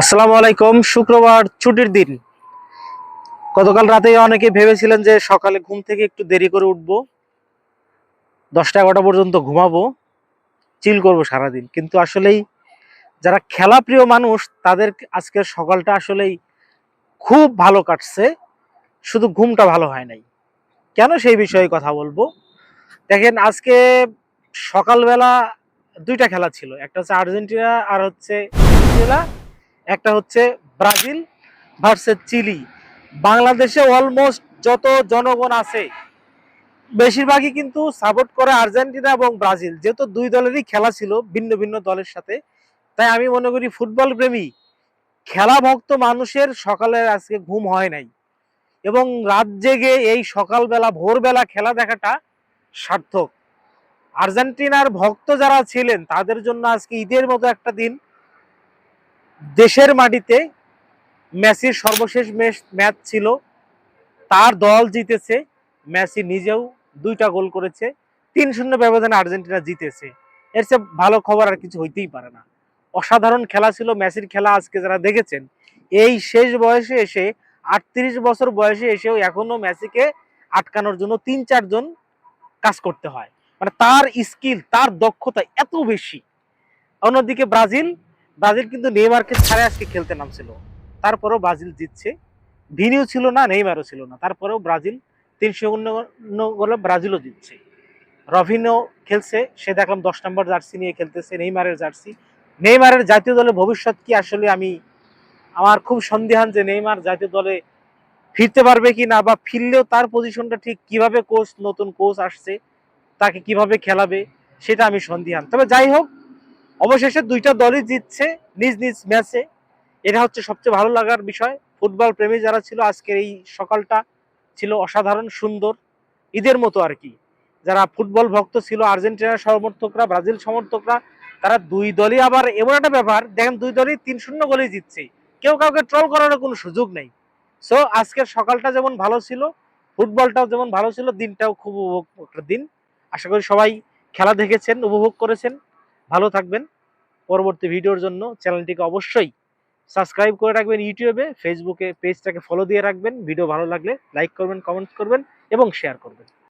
আসসালামু আলাইকুম, শুক্রবার ছুটির দিন। গতকাল রাতে অনেকে ভেবেছিলেন যে সকালে ঘুম থেকে একটু দেরি করে উঠবো, দশটা এগারোটা পর্যন্ত ঘুমাবো চিল করব সারাদিন। কিন্তু আসলেই যারা খেলা প্রিয় মানুষ, তাদের আজকের সকালটা আসলেই খুব ভালো কাটছে, শুধু ঘুমটা ভালো হয় নাই। কেন সেই বিষয়ে কথা বলব? দেখেন, আজকে সকালবেলা দুইটা খেলা ছিল, একটা হচ্ছে আর্জেন্টিনা আর হচ্ছে একটা হচ্ছে ব্রাজিল ভার্সেস চিলি। বাংলাদেশে অলমোস্ট যত জনগণ আছে, বেশিরভাগই কিন্তু সাপোর্ট করে আর্জেন্টিনা এবং ব্রাজিল। যেহেতু দুই দলেরই খেলা ছিল, ভিন্ন ভিন্ন দলের সাথে। তাই আমি মনে করি ফুটবল প্রেমী খেলা ভক্ত মানুষের সকালে আজকে ঘুম হয় নাই। এবং রাত জেগে এই সকালবেলা, ভোরবেলা খেলা দেখাটা সার্থক। আর্জেন্টিনার ভক্ত যারা ছিলেন, তাদের জন্য আজকে ঈদের মতো একটা দিন দেশের মাটিতে মেসির সর্বশেষ ম্যাচ ছিল। তার দল জিতেছে, মেসি নিজেও দুইটা গোল করেছে, তিন শূন্য ব্যবধানে আর্জেন্টিনা জিতেছে। এর চেয়ে ভালো খবর আর কিছু হইতেই পারে না। অসাধারণ খেলা ছিল মেসির খেলা আজকে যারা দেখেছেন। এই শেষ বয়সে এসে, আটত্রিশ বছর বয়সে এসেও এখনও মেসিকে আটকানোর জন্য তিন চারজন কাজ করতে হয়। মানে তার স্কিল, তার দক্ষতা এত বেশি। অন্যদিকে ব্রাজিল ব্রাজিল কিন্তু নেইমারকে ছাড়ে আজকে খেলতে নামছিল। তারপরেও ব্রাজিল জিতছে। ভিনিও ছিল না, নেইমারও ছিল না। তারপরেও ব্রাজিল তিনশো গোলে ব্রাজিলও জিতছে। রভিনও খেলছে, সে দেখলাম দশ নম্বর জার্সি নিয়ে খেলতেছে, নেইমারের জার্সি। নেইমারের জাতীয় দলের ভবিষ্যৎ কি আসলে আমি, আমার খুব সন্দেহান যে নেইমার জাতীয় দলে ফিরতে পারবে কি না বা ফিরলেও তার পজিশনটা ঠিক কীভাবে কোচ নতুন কোচ আসছে, তাকে কীভাবে খেলাবে, সেটা আমি সন্দিহান। তবে যাই হোক অবশেষে দুইটা দলই জিতছে নিজ নিজ ম্যাচে। এটা হচ্ছে সবচেয়ে ভালো লাগার বিষয়। ফুটবল প্রেমী যারা ছিল, আজকের এই সকালটা ছিল অসাধারণ, সুন্দর। ঈদের মতো আর কি। যারা ফুটবল ভক্ত ছিল, আর্জেন্টিনার সমর্থকরা, ব্রাজিল সমর্থকরা, তারা দুই দলই আবার এমন একটা ব্যাপার, দেখেন দুই দলই তিন শূন্য গোলেই জিতছে। কেউ কাউকে ট্রল করার কোনো সুযোগ নেই। সো আজকের সকালটা যেমন ভালো ছিল, ফুটবলটাও যেমন ভালো ছিল, দিনটাও খুব উপভোগ একটা দিন। আশা করি সবাই খেলা দেখেছেন, উপভোগ করেছেন। ভালো থাকবেন। পরবর্তী ভিডিওর জন্য চ্যানেলটিকে অবশ্যই সাবস্ক্রাইব করে রাখবেন ইউটিউবে ফেসবুকে পেজটাকে ফলো দিয়ে রাখবেন। ভিডিও ভালো লাগলে লাইক করবেন কমেন্টস করবেন এবং শেয়ার করবেন।